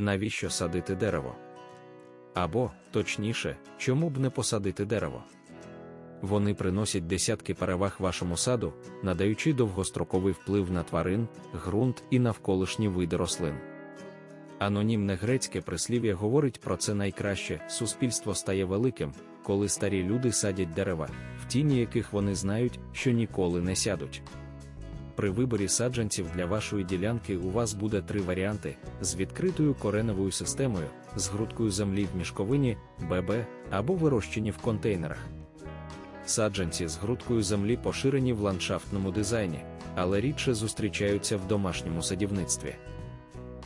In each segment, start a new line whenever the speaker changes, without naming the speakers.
навіщо садити дерево? Або, точніше, чому б не посадити дерево? Вони приносять десятки переваг вашому саду, надаючи довгостроковий вплив на тварин, ґрунт і навколишні види рослин. Анонімне грецьке прислів'я говорить про це найкраще: суспільство стає великим, коли старі люди садять дерева, в тіні яких вони знають, що ніколи не сядуть. При виборі саджанців для вашої ділянки у вас буде три варіанти: з відкритою кореневою системою, з грудкою землі в мішковині, ББ або вирощені в контейнерах. Саджанці з грудкою землі поширені в ландшафтному дизайні, але рідше зустрічаються в домашньому садівництві.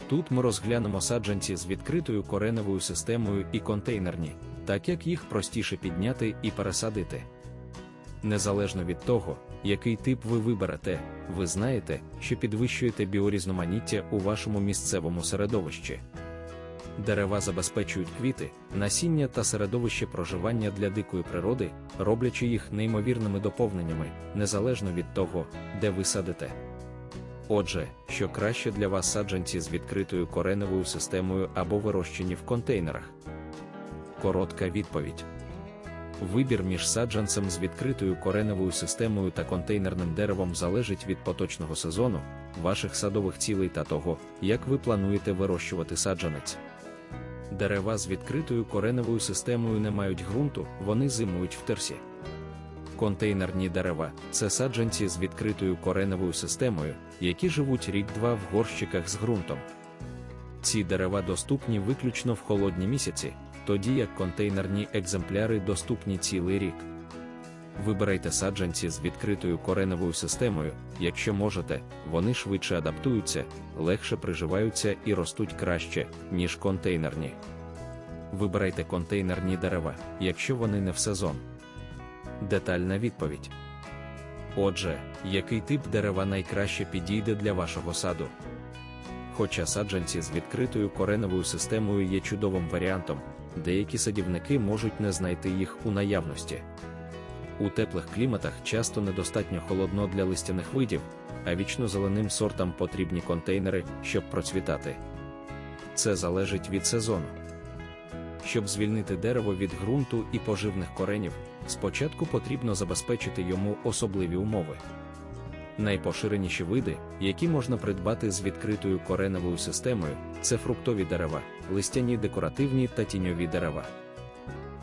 Тут ми розглянемо саджанці з відкритою кореневою системою і контейнерні, так як їх простіше підняти і пересадити. Незалежно від того, який тип ви виберете, ви знаєте, що підвищуєте біорізноманіття у вашому місцевому середовищі. Дерева забезпечують квіти, насіння та середовище проживання для дикої природи, роблячи їх неймовірними доповненнями, незалежно від того, де ви садите. Отже, що краще для вас саджанці з відкритою кореневою системою або вирощені в контейнерах? Коротка відповідь. Вибір між саджанцем з відкритою кореневою системою та контейнерним деревом залежить від поточного сезону, ваших садових цілей та того, як ви плануєте вирощувати саджанець. Дерева з відкритою кореневою системою не мають ґрунту, вони зимують в терсі. Контейнерні дерева це саджанці з відкритою кореневою системою, які живуть рік-два в горщиках з ґрунтом. Ці дерева доступні виключно в холодні місяці, тоді як контейнерні екземпляри доступні цілий рік. Вибирайте саджанці з відкритою кореневою системою, якщо можете, вони швидше адаптуються, легше приживаються і ростуть краще, ніж контейнерні. Вибирайте контейнерні дерева, якщо вони не в сезон. Детальна відповідь. Отже, який тип дерева найкраще підійде для вашого саду? Хоча саджанці з відкритою кореневою системою є чудовим варіантом, деякі садівники можуть не знайти їх у наявності. У теплих кліматах часто недостатньо холодно для листяних видів, а вічно зеленим сортам потрібні контейнери, щоб процвітати. Це залежить від сезону. Щоб звільнити дерево від ґрунту і поживних коренів, спочатку потрібно забезпечити йому особливі умови. Найпоширеніші види, які можна придбати з відкритою кореневою системою, це фруктові дерева, листяні декоративні та тіньові дерева.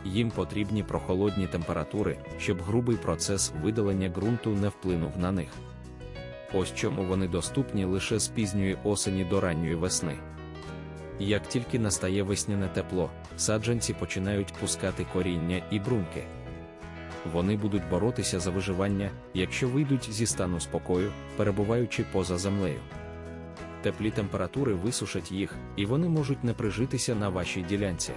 Їм потрібні прохолодні температури, щоб грубий процес видалення ґрунту не вплинув на них. Ось чому вони доступні лише з пізньої осені до ранньої весни. Як тільки настає весняне тепло, саджанці починають пускати коріння і бруньки. Вони будуть боротися за виживання, якщо вийдуть зі стану спокою, перебуваючи поза землею. Теплі температури висушать їх, і вони можуть не прижитися на вашій ділянці.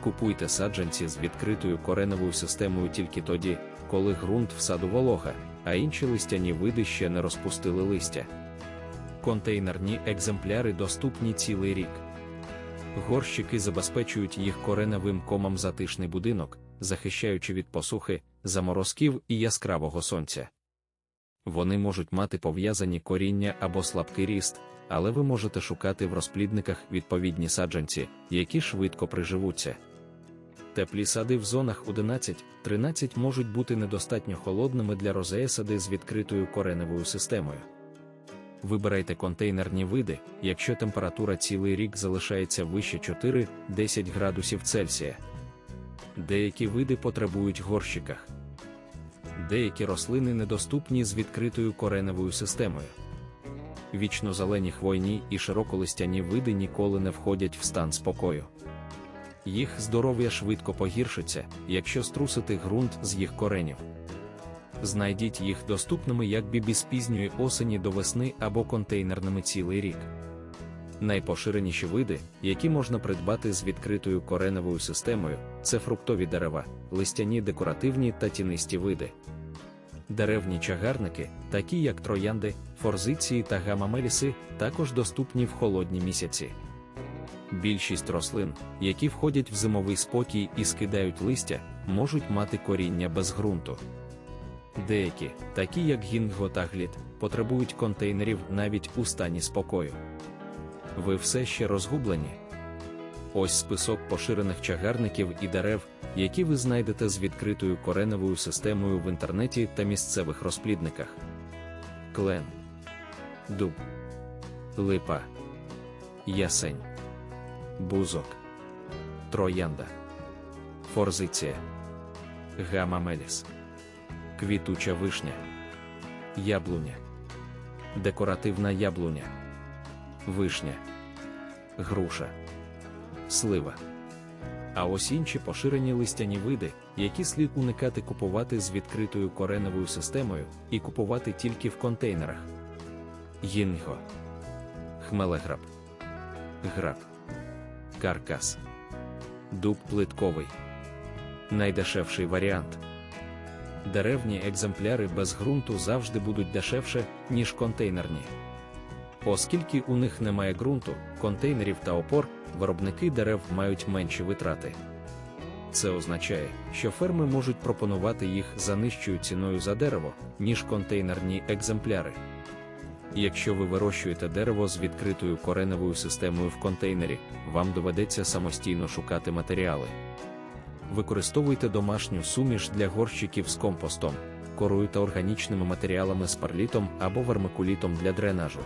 Купуйте саджанці з відкритою кореневою системою тільки тоді, коли ґрунт в саду волога, а інші листяні види ще не розпустили листя. Контейнерні екземпляри доступні цілий рік. Горщики забезпечують їх кореневим комом затишний будинок, захищаючи від посухи, заморозків і яскравого сонця. Вони можуть мати пов'язані коріння або слабкий ріст, але ви можете шукати в розплідниках відповідні саджанці, які швидко приживуться. Теплі сади в зонах 11-13 можуть бути недостатньо холодними для розея сади з відкритою кореневою системою. Вибирайте контейнерні види, якщо температура цілий рік залишається вище 4-10 градусів Цельсія. Деякі види потребують горщиках. Деякі рослини недоступні з відкритою кореневою системою. Вічно зелені хвойні і широколистяні види ніколи не входять в стан спокою. Їх здоров'я швидко погіршиться, якщо струсити ґрунт з їх коренів. Знайдіть їх доступними як бібі з пізньої осені до весни або контейнерними цілий рік. Найпоширеніші види, які можна придбати з відкритою кореневою системою, це фруктові дерева, листяні декоративні та тінисті види. Деревні чагарники, такі як троянди, форзиції та гамамеліси, також доступні в холодні місяці. Більшість рослин, які входять в зимовий спокій і скидають листя, можуть мати коріння без ґрунту. Деякі, такі як гінго та глід, потребують контейнерів навіть у стані спокою. Ви все ще розгублені? Ось список поширених чагарників і дерев, які ви знайдете з відкритою кореневою системою в інтернеті та місцевих розплідниках. Клен, дуб, липа, ясень, бузок, троянда, форзиція, гама меліс, квітуча вишня, яблуня, декоративна яблуня, вишня, груша слива. А ось інші поширені листяні види, які слід уникати купувати з відкритою кореневою системою і купувати тільки в контейнерах. Гінго, хмелеграб, граб, каркас, дуб плитковий. Найдешевший варіант. Деревні екземпляри без ґрунту завжди будуть дешевше, ніж контейнерні. Оскільки у них немає ґрунту, контейнерів та опор, виробники дерев мають менші витрати. Це означає, що ферми можуть пропонувати їх за нижчою ціною за дерево, ніж контейнерні екземпляри. Якщо ви вирощуєте дерево з відкритою кореневою системою в контейнері, вам доведеться самостійно шукати матеріали. Використовуйте домашню суміш для горщиків з компостом, корою та органічними матеріалами з парлітом або вермикулітом для дренажу.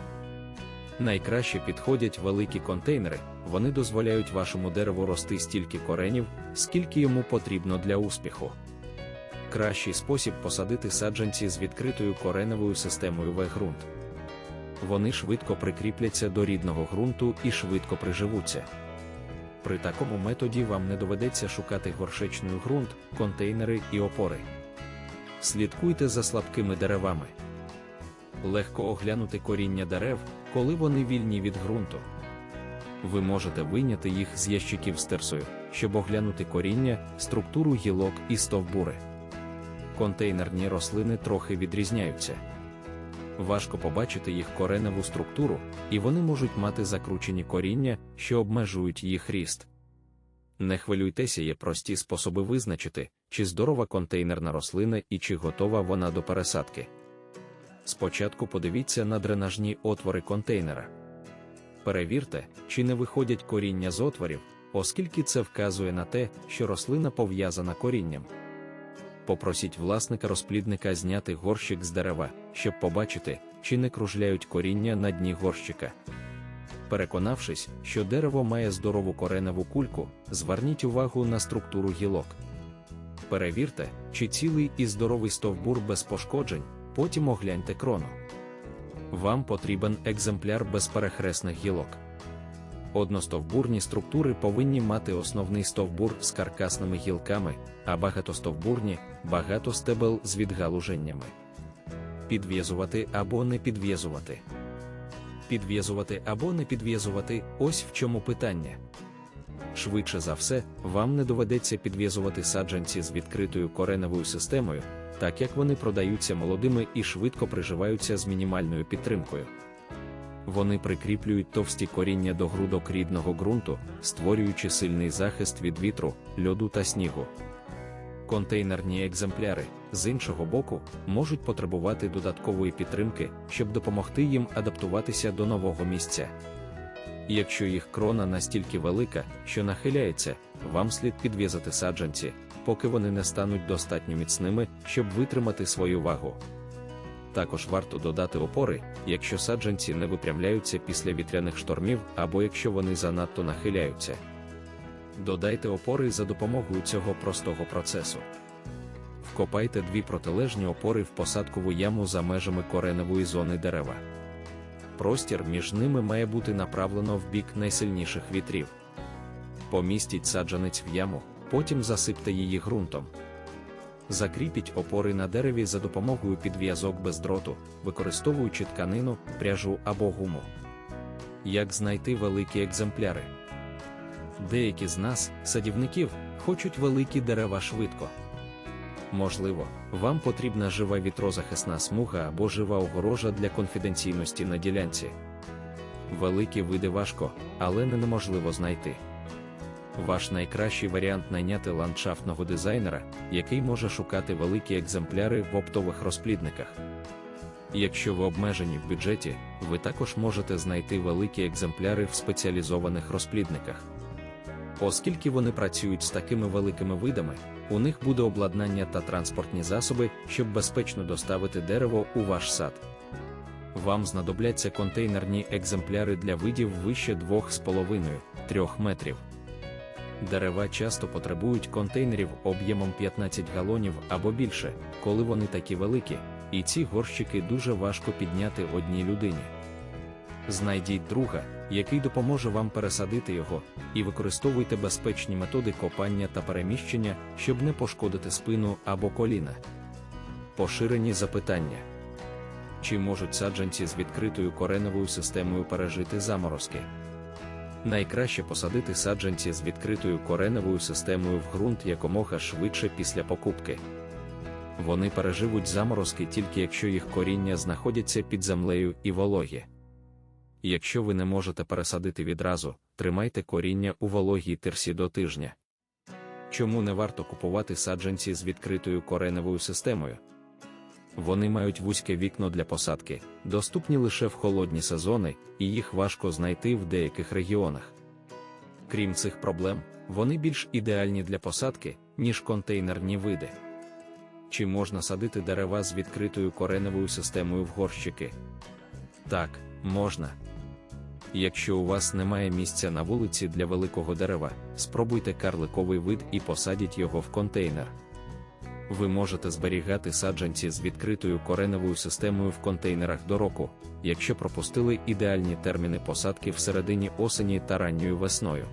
Найкраще підходять великі контейнери, вони дозволяють вашому дереву рости стільки коренів, скільки йому потрібно для успіху. Кращий спосіб посадити саджанці з відкритою кореневою системою В-ґрунт. Вони швидко прикріпляться до рідного ґрунту і швидко приживуться. При такому методі вам не доведеться шукати горшечний ґрунт, контейнери і опори. Слідкуйте за слабкими деревами. Легко оглянути коріння дерев, коли вони вільні від ґрунту. Ви можете вийняти їх з ящиків з щоб оглянути коріння, структуру гілок і стовбури. Контейнерні рослини трохи відрізняються. Важко побачити їх кореневу структуру, і вони можуть мати закручені коріння, що обмежують їх ріст. Не хвилюйтеся, є прості способи визначити, чи здорова контейнерна рослина і чи готова вона до пересадки. Спочатку подивіться на дренажні отвори контейнера. Перевірте, чи не виходять коріння з отворів, оскільки це вказує на те, що рослина пов'язана корінням. Попросіть власника розплідника зняти горщик з дерева, щоб побачити, чи не кружляють коріння на дні горщика. Переконавшись, що дерево має здорову кореневу кульку, зверніть увагу на структуру гілок. Перевірте, чи цілий і здоровий стовбур без пошкоджень, потім огляньте крону. Вам потрібен екземпляр без перехресних гілок. Одностовбурні структури повинні мати основний стовбур з каркасними гілками, а багатостовбурні багато стебел з відгалуженнями. Підв'язувати або не підв'язувати. Підв'язувати або не підв'язувати ось в чому питання. Швидше за все, вам не доведеться підв'язувати саджанці з відкритою кореневою системою, так як вони продаються молодими і швидко приживаються з мінімальною підтримкою. Вони прикріплюють товсті коріння до грудок рідного ґрунту, створюючи сильний захист від вітру, льоду та снігу. Контейнерні екземпляри, з іншого боку, можуть потребувати додаткової підтримки, щоб допомогти їм адаптуватися до нового місця. Якщо їх крона настільки велика, що нахиляється, вам слід підв'язати саджанці, поки вони не стануть достатньо міцними, щоб витримати свою вагу. Також варто додати опори, якщо саджанці не випрямляються після вітряних штормів або якщо вони занадто нахиляються. Додайте опори за допомогою цього простого процесу. Вкопайте дві протилежні опори в посадкову яму за межами кореневої зони дерева. Простір між ними має бути направлено в бік найсильніших вітрів. Помістіть саджанець в яму, потім засипте її ґрунтом. Закріпіть опори на дереві за допомогою підв'язок без дроту, використовуючи тканину, пряжу або гуму. Як знайти великі екземпляри? Деякі з нас, садівників, хочуть великі дерева швидко. Можливо, вам потрібна жива вітрозахисна смуга або жива огорожа для конфіденційності на ділянці. Великі види важко, але не неможливо знайти. Ваш найкращий варіант найняти ландшафтного дизайнера, який може шукати великі екземпляри в оптових розплідниках. Якщо ви обмежені в бюджеті, ви також можете знайти великі екземпляри в спеціалізованих розплідниках. Оскільки вони працюють з такими великими видами, у них буде обладнання та транспортні засоби, щоб безпечно доставити дерево у ваш сад. Вам знадобляться контейнерні екземпляри для видів вище 2,5-3 метрів. Дерева часто потребують контейнерів об'ємом 15 галонів або більше, коли вони такі великі, і ці горщики дуже важко підняти одній людині. Знайдіть друга, який допоможе вам пересадити його, і використовуйте безпечні методи копання та переміщення, щоб не пошкодити спину або коліна. Поширені запитання. Чи можуть саджанці з відкритою кореневою системою пережити заморозки? Найкраще посадити саджанці з відкритою кореневою системою в ґрунт якомога швидше після покупки. Вони переживуть заморозки тільки якщо їх коріння знаходяться під землею і вологі. Якщо ви не можете пересадити відразу, тримайте коріння у вологій тирсі до тижня. Чому не варто купувати саджанці з відкритою кореневою системою? Вони мають вузьке вікно для посадки, доступні лише в холодні сезони, і їх важко знайти в деяких регіонах. Крім цих проблем, вони більш ідеальні для посадки, ніж контейнерні види. Чи можна садити дерева з відкритою кореневою системою в горщики? Так, можна. Якщо у вас немає місця на вулиці для великого дерева, спробуйте карликовий вид і посадіть його в контейнер. Ви можете зберігати саджанці з відкритою кореневою системою в контейнерах до року, якщо пропустили ідеальні терміни посадки всередині осені та ранньою весною.